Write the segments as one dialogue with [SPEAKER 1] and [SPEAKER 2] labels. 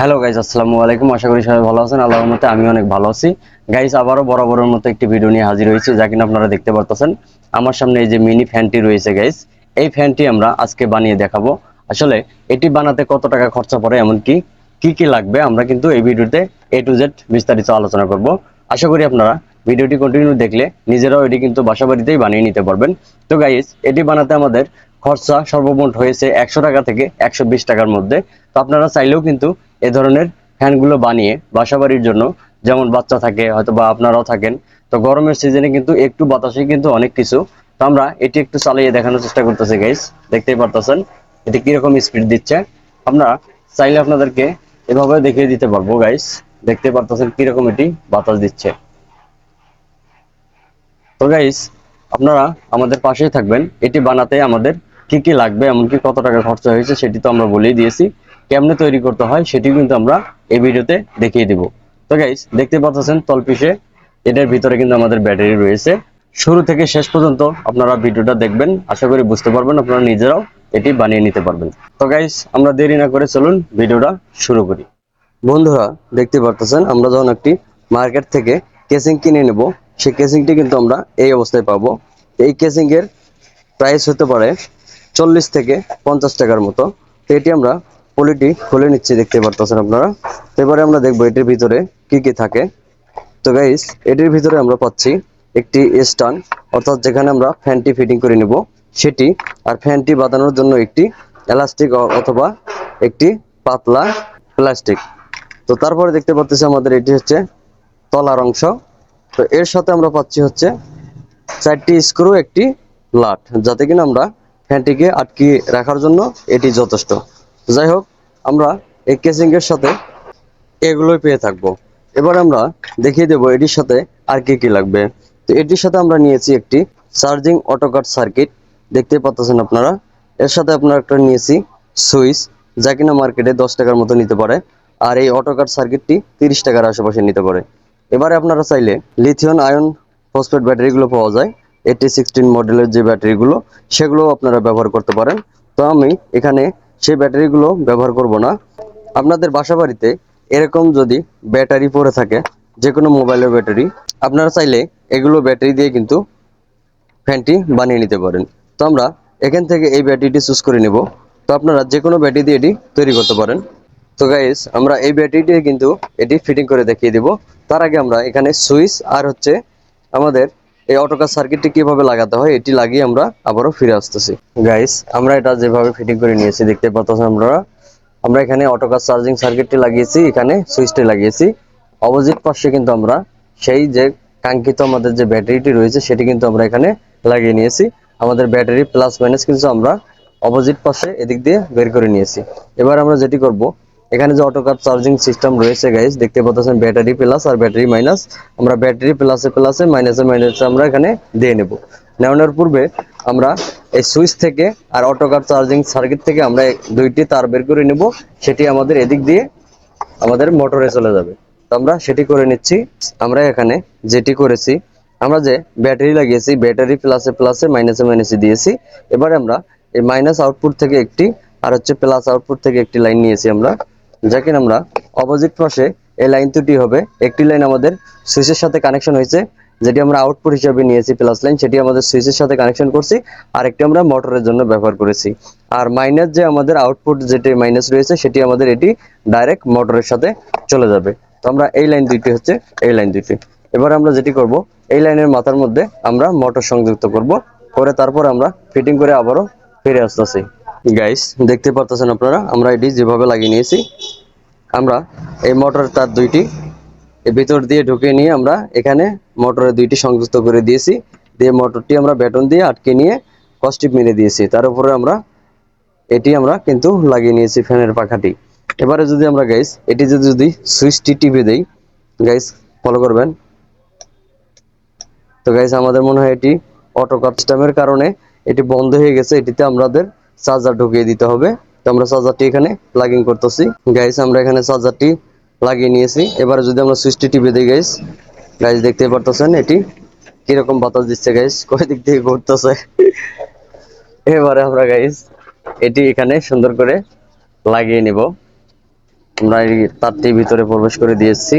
[SPEAKER 1] Hello guys আসসালামু আলাইকুম। আশা করি সবাই ভালো আছেন। আল্লাহর মতে আমি অনেক ভালো আছি। গাইজ আবারও বরাবরের মতো একটি ভিডিও নিয়ে হাজির হয়েছি, যা কিনা আপনারা দেখতে পারতেছেন। আমার সামনে এই যে মিনি ফ্যানটি রয়েছে গাইজ এই ফ্যানটি আমরা আজকে বানিয়ে দেখাবো। আসলে এটি বানাতে কত টাকা খরচা পড়ে, এমনকি কি কি লাগবে, আমরা কিন্তু এই ভিডিওতে এ টু জেড বিস্তারিত আলোচনা করব। আশা করি আপনারা ভিডিওটি কন্টিনিউ দেখলে নিজেরাও এটি কিন্তু বাসা বাড়িতেই বানিয়ে নিতে পারবেন। তো গাইজ এটি বানাতে আমাদের খরচা সর্বমোট হয়েছে একশো টাকা থেকে একশো বিশ টাকার মধ্যে। তো আপনারা চাইলেও কিন্তু এ ধরনের ফ্যানগুলো বানিয়ে বাসা বাড়ির জন্য, যেমন বাচ্চা থাকে হয়তো বা আপনারাও থাকেন, তো গরমের সিজনে কিন্তু একটু বাতাসে কিন্তু অনেক কিছু। তো আমরা এটি একটু চালিয়ে দেখানোর চেষ্টা করতেছি গাইস দেখতেই পারতেছেন, এটি কীরকম স্পিড দিচ্ছে। আমরা চাইলে আপনাদেরকে এভাবে দেখিয়ে দিতে পারব গাইস দেখতে পারতেছেন কীরকম এটি বাতাস দিচ্ছে। তো গাইস আপনারা আমাদের পাশেই থাকবেন, এটি বানাতে আমাদের কি কি লাগবে, এমনকি কত টাকা খরচা হয়েছে সেটি তো আমরা বলেই দিয়েছি। কেমনে তৈরি করতে হয় সেটি কিন্তু আমরা এই ভিডিওতে দেখিয়ে দিব। তো গাইস দেখতে পাচ্ছেন তলপিসে এটার ভিতরে কিন্তু আমাদের ব্যাটারি রয়েছে। শুরু থেকে শেষ পর্যন্ত আপনারা ভিডিওটা দেখবেন, আশা করি বুঝতে পারবেন আপনারা নিজেরাও এটি বানিয়ে নিতে পারবেন। তো গাইস আমরা দেরি না করে চলুন ভিডিওটা শুরু করি। বন্ধুরা, দেখতে পারতেছেন আমরা যখন একটি মার্কেট থেকে কেসিং কিনে নেব, সেই কেসিংটি কিন্তু আমরা এই অবস্থায় পাবো। এই কেসিং এর প্রাইস হতে পারে চল্লিশ থেকে পঞ্চাশ টাকার মতো। তো এটি আমরা পলিটি খুলে নিচ্ছি, দেখতে পারতেছেন আপনারা। তো এবারে আমরা দেখব এটির ভিতরে কি কি থাকে। তো গাইস এটির ভিতরে আমরা পাচ্ছি একটি স্টান অর্থাৎ যেখানে আমরা ফ্যানটি ফিটিং করে নেব, সেটি, আর ফ্যানটি বাঁধানোর জন্য একটি এলাস্টিক অথবা একটি পাতলা প্লাস্টিক তো তারপরে দেখতে পাচ্ছি আমাদের এটি হচ্ছে তলার অংশ। তো এর সাথে আমরা পাচ্ছি হচ্ছে চারটি স্ক্রু একটি লাট, যাতে কিনা আমরা ফ্যানটিকে আটকিয়ে রাখার জন্য এটি যথেষ্ট। যাই হোক আমরা এই কেসিং এর সাথে এগুলোই পেয়ে থাকব। এবার আমরা দেখিয়ে দেবো এটির সাথে আর কি কি লাগবে। তো এটির সাথে আমরা নিয়েছি একটি চার্জিং অটোকাট সার্কিট দেখতে পাচ্ছেন আপনারা? এর সাথে আপনারা একটা নিয়েছি সুইচ, যা কিনা মার্কেটে দশ টাকার মতো নিতে পারে। আর এই অটোকাট সার্কিটটি তিরিশ টাকার আশেপাশে নিতে পারে। এবারে আপনারা চাইলে লিথিয়ন আয়ন ফসফেট ব্যাটারিগুলো পাওয়া যায়। এইটি সিক্সটিন মডেলের যে ব্যাটারিগুলো সেগুলো আপনারা ব্যবহার করতে পারেন। তো আমি এখানে সেই ব্যাটারিগুলো ব্যবহার করব না। আপনাদের বাসা বাড়িতে এরকম যদি ব্যাটারি পড়ে থাকে যে কোনো মোবাইলের ব্যাটারি, আপনারা চাইলে এগুলো ব্যাটারি দিয়ে কিন্তু ফ্যানটি বানিয়ে নিতে পারেন। তো আমরা এখান থেকে এই ব্যাটারিটি চুজ করে নেব। তো আপনারা যে কোনো ব্যাটারি দিয়ে এটি তৈরি করতে পারেন। তো গাইস আমরা এই ব্যাটারিটি কিন্তু এটি ফিটিং করে দেখিয়ে দিব। তার আগে আমরা এখানে সুইচ আর হচ্ছে আমাদের এই অটোকার সার্কিটটি কীভাবে লাগাতে হয়, এটি লাগিয়ে আমরা আবারও ফিরে আসতেছি। গাইস আমরা এটা যেভাবে ফিটিং করে নিয়েছি, দেখতে পাচ্ছেন আমরা আমরা এখানে অটোকার চার্জিং সার্কিটটি লাগিয়েছি, এখানে সুইচটি লাগিয়েছি। অপোজিট পাশে কিন্তু আমরা সেই যে কাঙ্ক্ষিত আমাদের যে ব্যাটারিটি রয়েছে, সেটি কিন্তু আমরা এখানে লাগিয়ে নিয়েছি। আমাদের ব্যাটারি প্লাস মাইনাস কিন্তু আমরা অপোজিট পাশে এদিক দিয়ে বের করে নিয়েছি। এবার আমরা যেটি করব এখানে যে অটোকার চার্জিং সিস্টেম রয়েছে গাইস দেখতে পাচ্ছেন ব্যাটারি প্লাস আর ব্যাটারি মাইনাস আমরা ব্যাটারি প্লাসে প্লাসে মাইনাসে মাইনাসে আমরা এখানে দিয়ে নেব। নেওয়ানোর পূর্বে আমরা এই সুইচ থেকে আর অটোকার চার্জিং সার্কিট থেকে আমরা দুইটি তার বের করে নেব। সেটি আমাদের এদিক দিয়ে আমাদের মোটরে চলে যাবে। তো আমরা সেটি করে নিচ্ছি। আমরা এখানে যেটি করেছি, আমরা যে ব্যাটারি লাগিয়েছি ব্যাটারি প্লাসে প্লাসে মাইনাসে মাইনাসে দিয়েছি। এবারে আমরা এই মাইনাস আউটপুট থেকে একটি আর হচ্ছে প্লাস আউটপুট থেকে একটি লাইন নিয়েছি আমরা। যা কিনা আমরা অপোজিট পাশে এই লাইন দুটি হবে। একটি লাইন আমাদের সুইচের সাথে কানেকশন হয়েছে, যেটি আমরা আউটপুট হিসেবে নিয়েছি প্লাস লাইন সেটি আমাদের সুইচের সাথে কানেকশন করছি, আর একটি আমরা মোটরের জন্য ব্যবহার করেছি। আর মাইনাস যে আমাদের আউটপুট যেটি মাইনাস রয়েছে, সেটি আমাদের এটি ডাইরেক্ট মোটরের সাথে চলে যাবে। তো আমরা এই লাইন দুইটি হচ্ছে এই লাইন দুইটি। এবার আমরা যেটি করব, এই লাইনের মাথার মধ্যে আমরা মোটর সংযুক্ত করব, করে তারপর আমরা ফিটিং করে আবারও ফিরে আসতেছি। গাইস দেখতে পারতেছেন আপনারা, আমরা এটি যেভাবে লাগিয়ে নিয়েছি। আমরা এই মোটরের তার দুইটি, এর ভিতর দিয়ে ঢুকিয়ে নিয়ে আমরা এখানে মোটরের দুইটি সংযুক্ত করে দিয়েছি। দিয়ে মোটরটি আমরা ব্যাটন দিয়ে আটকে নিয়ে কস্টিপ মেরে দিয়েছি। তার উপরে আমরা এটি আমরা কিন্তু লাগিয়ে নিয়েছি ফ্যানের পাখাটি। এবারে যদি আমরা গাইস এটি যদি যদি সুইচটি টিপে দেই গাইস ফলো করবেন। তো গাইস আমাদের মনে হয় এটি অটো কাস্টমের কারণে এটি বন্ধ হয়ে গেছে। এটিতে আমাদের চার্জার ঢুকিয়ে দিতে হবে। তো আমরা চার্জারটি এখানে প্লাগিং করতেছি। গাইস আমরা এখানে চার্জারটি লাগিয়ে নিয়েছি। এবারে যদি আমরা সুইচটি টিপে দিই গাইস গাইস দেখতে পারতেছেন এটি কীরকম বাতাস দিচ্ছে গাইস কয় দিক থেকে ঘুরতেছে। এবারে আমরা গাইস এটি এখানে সুন্দর করে লাগিয়ে নিব। আমরা এই তারটির ভিতরে প্রবেশ করে দিয়েছি।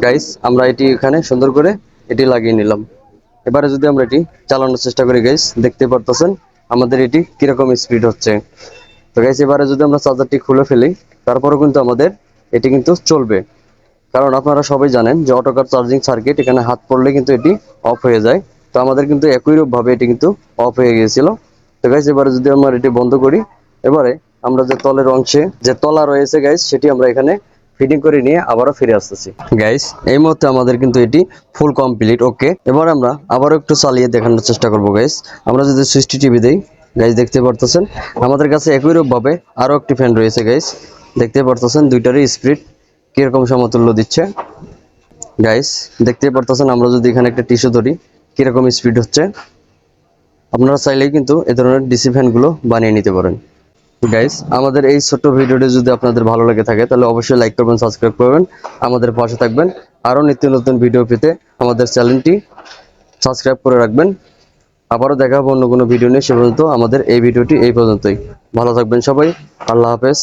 [SPEAKER 1] গাইস আমরা এটি এখানে সুন্দর করে এটি লাগিয়ে নিলাম। এবারে যদি আমরা এটি চালানোর চেষ্টা করি গাইস দেখতে পারতেছেন আমাদের এটি কীরকম স্পিড হচ্ছে। তো গাইস এবারে যদি আমরা চার্জারটি খুলে ফেলি, তারপরেও কিন্তু আমাদের এটি কিন্তু চলবে। কারণ আপনারা সবাই জানেন যে অটোকার চার্জিং সার্কিট এখানে হাত পড়লে কিন্তু এটি অফ হয়ে যায়। তো আমাদের কিন্তু একই রূপ ভাবে এটি কিন্তু অফ হয়ে গিয়েছিল। তো গাইস এবারে যদি আমরা এটি বন্ধ করি, এবারে আমরা যে তলের অংশে যে তলা রয়েছে গাইস সেটি আমরা এখানে ফিটিং করে নিয়ে আবারও ফিরে আসতেছি। গাইস এই মুহূর্তে আমাদের কিন্তু এটি ফুল কমপ্লিট ওকে এবার আমরা আবারও একটু চালিয়ে দেখানোর চেষ্টা করব গাইস আমরা যদি সুইচটি টিভি দেই গাইস দেখতে পারতেছেন? আমাদের কাছে একই রূপ ভাবে আরও একটি ফ্যান রয়েছে গাইস দেখতে পারতেছেন দুইটারই স্পিড কীরকম সমতুল্য দিচ্ছে? গাইস দেখতে পারতেছেন আমরা যদি এখানে একটা টিস্যু ধরি, কীরকম স্পিড হচ্ছে? আপনারা চাইলেই কিন্তু এ ধরনের ডিসি ফ্যানগুলো বানিয়ে নিতে পারেন। গাইস আমাদের এই ছোট্ট ভিডিওটি যদি আপনাদের ভালো লেগে থাকে, তাহলে অবশ্যই লাইক করবেন সাবস্ক্রাইব করবেন, আমাদের পাশে থাকবেন। আরও নিত্য নতুন ভিডিও পেতে আমাদের চ্যানেলটি সাবস্ক্রাইব করে রাখবেন। আবারও দেখা হবে অন্য কোনো ভিডিও নিয়ে, সে পর্যন্ত আমাদের এই ভিডিওটি এই পর্যন্তই। ভালো থাকবেন সবাই, আল্লাহ হাফেজ।